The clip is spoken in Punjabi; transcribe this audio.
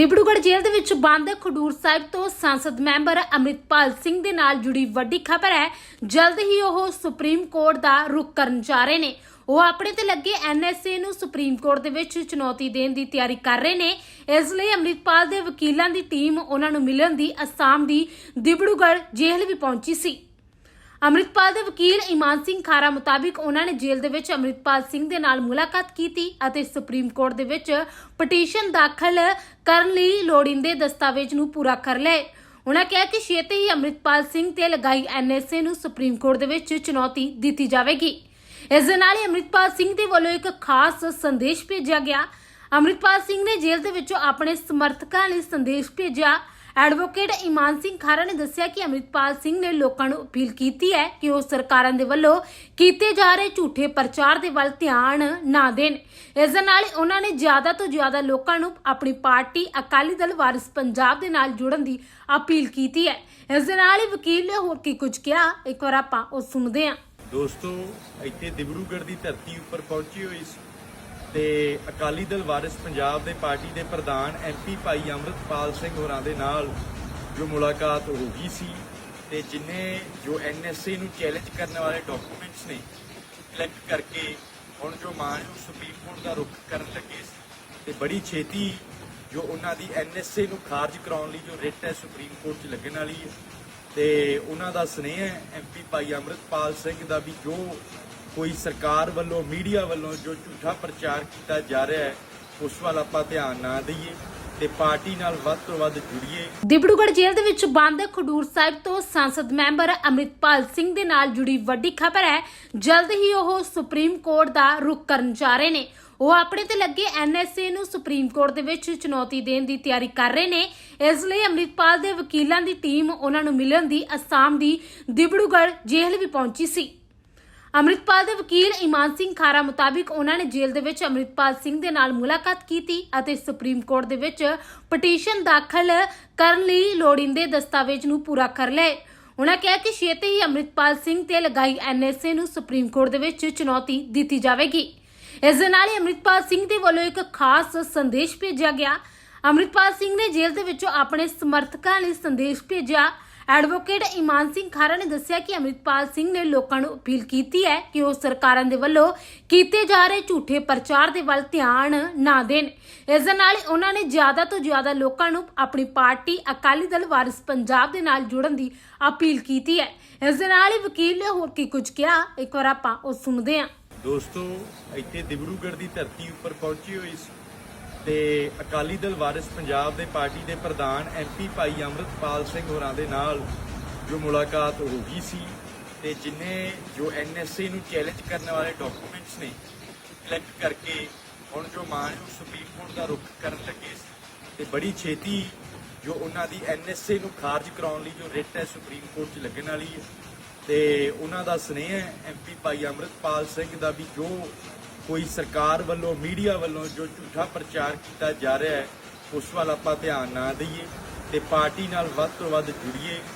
ਦਿਬੜੂਗੜ੍ਹ ਜੇਲ੍ਹ ਦੇ ਵਿੱਚ ਬੰਦ ਖਡੂਰ ਸਾਹਿਬ ਤੋਂ ਸੰਸਦ ਮੈਂਬਰ ਅਮਰਿਤਪਾਲ ਸਿੰਘ ਦੇ ਨਾਲ ਜੁੜੀ ਵੱਡੀ ਖਬਰ ਹੈ। ਜਲਦ ਹੀ ਉਹ ਸੁਪਰੀਮ ਕੋਰਟ ਦਾ ਰੁਖ ਕਰਨ ਜਾ ਰਹੇ ਨੇ। ਉਹ ਆਪਣੇ ਤੇ ਲੱਗੇ ਐਨਐਸਏ ਨੂੰ ਸੁਪਰੀਮ ਕੋਰਟ ਦੇ ਵਿੱਚ ਚੁਣੌਤੀ ਦੇਣ ਦੀ ਤਿਆਰੀ ਕਰ ਰਹੇ ਨੇ। ਇਸ ਲਈ ਅਮਰਿਤਪਾਲ ਦੇ ਵਕੀਲਾਂ ਦੀ ਟੀਮ ਉਹਨਾਂ ਨੂੰ ਮਿਲਣ ਦੀ ਅਸਾਮ ਦੀ ਦਿਬੜੂਗੜ੍ਹ ਜੇਲ੍ਹ ਵੀ ਪਹੁੰਚੀ ਸੀ। ਅੰਮ੍ਰਿਤਪਾਲ ਦੇ ਵਕੀਲ ਇਮਾਨ ਸਿੰਘ ਖਾਰਾ ਮੁਤਾਬਿਕ ਉਹਨਾਂ ਨੇ ਜੇਲ੍ਹ ਦੇ ਵਿੱਚ ਅੰਮ੍ਰਿਤਪਾਲ ਸਿੰਘ ਦੇ ਨਾਲ ਮੁਲਾਕਾਤ ਕੀਤੀ ਅਤੇ ਸੁਪਰੀਮ ਕੋਰਟ ਦੇ ਵਿੱਚ ਪਟੀਸ਼ਨ ਦਾਖਲ ਕਰਨ ਲਈ ਲੋੜੀਂਦੇ ਦਸਤਾਵੇਜ਼ ਨੂੰ ਪੂਰਾ ਕਰ ਲਏ। ਉਹਨਾਂ ਕਿਹਾ ਕਿ ਛੇਤੀ ਹੀ ਅੰਮ੍ਰਿਤਪਾਲ ਸਿੰਘ ਤੇ ਲਗਾਈ ਐਨਐਸਏ ਨੂੰ ਸੁਪਰੀਮ ਕੋਰਟ ਦੇ ਵਿੱਚ ਚੁਣੌਤੀ ਦਿੱਤੀ ਜਾਵੇਗੀ। ਇਸ ਦੇ ਨਾਲ ਹੀ ਅੰਮ੍ਰਿਤਪਾਲ ਸਿੰਘ ਦੇ ਵੱਲੋਂ ਇੱਕ ਖਾਸ ਸੰਦੇਸ਼ ਭੇਜਿਆ ਗਿਆ। ਅੰਮ੍ਰਿਤਪਾਲ ਸਿੰਘ ਨੇ ਜੇਲ੍ਹ ਦੇ ਵਿੱਚੋਂ ਆਪਣੇ ਸਮਰਥਕਾਂ ਲਈ ਸੰਦੇਸ਼ ਭੇਜਿਆ ਐਡਵੋਕੇਟ ਇਮਾਨ ਸਿੰਘ ਖਾਰਾ ਨੇ ਦੱਸਿਆ ਕਿ ਅੰਮ੍ਰਿਤਪਾਲ ਸਿੰਘ ਨੇ ਲੋਕਾਂ ਨੂੰ ਅਪੀਲ ਕੀਤੀ ਹੈ ਕਿ ਉਹ ਸਰਕਾਰਾਂ ਦੇ ਵੱਲੋਂ ਕੀਤੇ ਜਾ ਰਹੇ ਝੂਠੇ ਪ੍ਰਚਾਰ ਦੇ ਵੱਲ ਧਿਆਨ ਨਾ ਦੇਣ। ਇਸ ਦੇ ਨਾਲ ਉਹਨਾਂ ਨੇ ਜ਼ਿਆਦਾ ਤੋਂ ਜ਼ਿਆਦਾ ਲੋਕਾਂ ਨੂੰ ਆਪਣੀ ਪਾਰਟੀ ਅਕਾਲੀ ਦਲ ਵਾਰਿਸ ਪੰਜਾਬ ਦੇ ਨਾਲ ਜੁੜਨ ਦੀ ਅਪੀਲ ਕੀਤੀ ਹੈ। ਇਸ ਦੇ ਨਾਲ ਹੀ ਵਕੀਲ ਨੇ ਹੋਰ ਕੀ ਕੁਝ ਕਿਹਾ, ਇੱਕ ਵਾਰ ਆਪਾਂ ਉਹ ਸੁਣਦੇ ਹਾਂ। ਦੋਸਤੋ, ਇੱਥੇ ਦਿਬਰੂਗੜ੍ਹ ਦੀ ਧਰਤੀ ਉੱਪਰ ਪਹੁੰਚੀ ਹੋਈ ਤੇ ਅਕਾਲੀ ਦਲ ਵਾਰਿਸ ਪੰਜਾਬ ਦੇ ਪਾਰਟੀ ਦੇ ਪ੍ਰਧਾਨ ਐਮਪੀ ਭਾਈ ਅੰਮ੍ਰਿਤਪਾਲ ਸਿੰਘ ਹੋਰਾਂ ਦੇ ਨਾਲ ਜੋ ਮੁਲਾਕਾਤ ਹੋ ਗਈ ਸੀ ਤੇ ਜਿਨੇ ਜੋ ਐਨਐਸਏ ਨੂੰ ਚੈਲੰਜ ਕਰਨ ਵਾਲੇ ਡਾਕੂਮੈਂਟਸ ਨੇ ਕਲੈਕਟ ਕਰਕੇ ਹੁਣ ਜੋ ਮਾਨਯੋਗ ਸੁਪਰੀਮ ਕੋਰਟ ਦਾ ਰੁਖ ਕਰਨ ਲੱਗੇ ਸੀ ਤੇ ਬੜੀ ਛੇਤੀ ਜੋ ਉਹਨਾਂ ਦੀ ਐਨਐਸਏ ਨੂੰ ਖਾਰਜ ਕਰਾਉਣ ਲਈ ਜੋ ਰਿਟ ਹੈ ਸੁਪਰੀਮ ਕੋਰਟ 'ਚ ਲੱਗਣ ਵਾਲੀ ਹੈ ਤੇ ਉਹਨਾਂ ਦਾ ਸਨੇਹ ਹੈ ਐਮਪੀ ਭਾਈ ਅੰਮ੍ਰਿਤਪਾਲ ਸਿੰਘ ਦਾ ਵੀ ਜੋ ਕੋਈ ਸਰਕਾਰ ਵੱਲੋਂ, ਮੀਡੀਆ ਵੱਲੋਂ ਜੋ ਝੂਠਾ ਪ੍ਰਚਾਰ ਕੀਤਾ ਜਾ ਰਿਹਾ ਹੈ, ਉਸ ਵੱਲ ਆਪਾਂ ਧਿਆਨ ਨਾ ਦਈਏ ਤੇ ਪਾਰਟੀ ਨਾਲ ਵੱਧ ਤੋਂ ਵੱਧ ਜੁੜੀਏ। ਦਿਬੜੂਗੜ੍ਹ ਜੇਲ੍ਹ ਦੇ ਵਿੱਚ ਬੰਦ ਖਡੂਰ ਸਾਹਿਬ ਤੋਂ ਸੰਸਦ ਮੈਂਬਰ ਅਮਰਿਤਪਾਲ ਸਿੰਘ ਦੇ ਨਾਲ ਜੁੜੀ ਵੱਡੀ ਖਬਰ ਹੈ, ਜਲਦ ਹੀ ਉਹ ਸੁਪਰੀਮ ਕੋਰਟ ਦਾ ਰੁਖ ਕਰਨ ਜਾ ਰਹੇ ਨੇ। ਉਹ ਆਪਣੇ ਤੇ ਲੱਗੇ ਐਨਐਸਏ ਨੂੰ ਸੁਪਰੀਮ ਕੋਰਟ ਦੇ ਵਿੱਚ ਚੁਣੌਤੀ ਦੇਣ ਦੀ ਤਿਆਰੀ ਕਰ ਰਹੇ ਨੇ। ਇਸ ਲਈ ਅਮਰਿਤਪਾਲ ਦੇ ਵਕੀਲਾਂ ਦੀ ਟੀਮ ਉਹਨਾਂ ਨੂੰ ਮਿਲਣ ਦੀ ਅਸਾਮ ਦੀ ਦਿਬੜੂਗੜ੍ਹ ਜੇਲ੍ਹ ਵੀ ਪਹੁੰਚੀ ਸੀ। ਅੰਮ੍ਰਿਤਪਾਲ ਦੇ ਵਕੀਲ ਇਮਾਨ ਸਿੰਘ ਖਾਰਾ ਮੁਤਾਬਿਕ ਉਹਨਾਂ ਨੇ ਜੇਲ੍ਹ ਦੇ ਵਿੱਚ ਅੰਮ੍ਰਿਤਪਾਲ ਸਿੰਘ ਦੇ ਨਾਲ ਮੁਲਾਕਾਤ ਕੀਤੀ ਅਤੇ ਸੁਪਰੀਮ ਕੋਰਟ ਦੇ ਵਿੱਚ ਪਟੀਸ਼ਨ ਦਾਖਲ ਕਰਨ ਲਈ ਲੋੜੀਂਦੇ ਦਸਤਾਵੇਜ਼ ਨੂੰ ਪੂਰਾ ਕਰ ਲਏ। ਉਹਨਾਂ ਕਿਹਾ ਕਿ ਛੇਤੀ ਹੀ ਅੰਮ੍ਰਿਤਪਾਲ ਸਿੰਘ ਤੇ ਲਗਾਈ ਐਨਐਸਏ ਨੂੰ ਸੁਪਰੀਮ ਕੋਰਟ ਦੇ ਵਿੱਚ ਚੁਣੌਤੀ ਦਿੱਤੀ ਜਾਵੇਗੀ। ਇਸ ਦੇ ਨਾਲ ਹੀ ਅੰਮ੍ਰਿਤਪਾਲ ਸਿੰਘ ਦੇ ਵੱਲੋਂ ਇੱਕ ਖਾਸ ਸੰਦੇਸ਼ ਭੇਜਿਆ ਗਿਆ। ਅੰਮ੍ਰਿਤਪਾਲ ਸਿੰਘ ਨੇ ਜੇਲ੍ਹ ਦੇ ਵਿੱਚੋਂ ਆਪਣੇ ਸਮਰਥਕਾਂ ਲਈ ਸੰਦੇਸ਼ ਭੇਜਿਆ ਐਡਵੋਕੇਟ ਇਮਾਨ ਸਿੰਘ ਖਾਰਾ ਨੇ ਦੱਸਿਆ ਕਿ ਅੰਮ੍ਰਿਤਪਾਲ ਸਿੰਘ ਨੇ ਲੋਕਾਂ ਨੂੰ ਅਪੀਲ ਕੀਤੀ ਹੈ ਕਿ ਉਹ ਸਰਕਾਰਾਂ ਦੇ ਵੱਲੋਂ ਕੀਤੇ ਜਾ ਰਹੇ ਝੂਠੇ ਪ੍ਰਚਾਰ ਦੇ ਵੱਲ ਧਿਆਨ ਨਾ ਦੇਣ। ਇਸ ਦੇ ਨਾਲ ਉਹਨਾਂ ਨੇ ਜ਼ਿਆਦਾ ਤੋਂ ਜ਼ਿਆਦਾ ਲੋਕਾਂ ਨੂੰ ਆਪਣੀ ਪਾਰਟੀ ਅਕਾਲੀ ਦਲ ਵਾਰਿਸ ਪੰਜਾਬ ਦੇ ਨਾਲ ਜੁੜਨ ਦੀ ਅਪੀਲ ਕੀਤੀ ਹੈ। ਇਸ ਦੇ ਨਾਲ ਹੀ ਵਕੀਲ ਨੇ ਹੋਰ ਕੀ ਕੁਝ ਕਿਹਾ, ਇੱਕ ਵਾਰ ਆਪਾਂ ਉਹ ਸੁਣਦੇ ਹਾਂ। ਦੋਸਤੋ, ਇੱਥੇ ਦਿਬਰੂਗੜ੍ਹ ਦੀ ਧਰਤੀ ਉੱਪਰ ਪਹੁੰਚੀ ਹੋਈ ਤੇ ਅਕਾਲੀ ਦਲ ਵਾਰਿਸ ਪੰਜਾਬ ਦੇ ਪਾਰਟੀ ਦੇ ਪ੍ਰਧਾਨ ਐਮਪੀ ਭਾਈ ਅੰਮ੍ਰਿਤਪਾਲ ਸਿੰਘ ਹੋਰਾਂ ਦੇ ਨਾਲ ਜੋ ਮੁਲਾਕਾਤ ਹੋ ਗਈ ਸੀ ਤੇ ਜਿਨੇ ਜੋ ਐਨਐਸਏ ਨੂੰ ਚੈਲੰਜ ਕਰਨ ਵਾਲੇ ਡਾਕੂਮੈਂਟਸ ਨੇ ਕਲੈਕਟ ਕਰਕੇ ਹੁਣ ਜੋ ਮਾਨਯੋਗ ਸੁਪਰੀਮ ਕੋਰਟ ਦਾ ਰੁਖ ਕਰਨ ਲੱਗੇ ਸੀ ਤੇ ਬੜੀ ਛੇਤੀ ਜੋ ਉਹਨਾਂ ਦੀ ਐਨਐਸਏ ਨੂੰ ਖਾਰਜ ਕਰਾਉਣ ਲਈ ਜੋ ਰਿਟ ਹੈ ਸੁਪਰੀਮ ਕੋਰਟ 'ਚ ਲੱਗਣ ਵਾਲੀ ਹੈ। ਤੇ ਉਹਨਾਂ ਦਾ ਸਨੇਹ ਹੈ ਐਮਪੀ ਭਾਈ ਅੰਮ੍ਰਿਤਪਾਲ ਸਿੰਘ ਦਾ ਵੀ ਜੋ ਕੋਈ ਸਰਕਾਰ ਵੱਲੋਂ, ਮੀਡੀਆ ਵੱਲੋਂ ਜੋ ਝੂਠਾ ਪ੍ਰਚਾਰ ਕੀਤਾ ਜਾ ਰਿਹਾ ਹੈ, ਉਸ ਵੱਲ ਆਪਾਂ ਧਿਆਨ ਨਾ ਦਈਏ ਤੇ ਪਾਰਟੀ ਨਾਲ ਵੱਧ ਤੋਂ ਵੱਧ ਜੁੜੀਏ।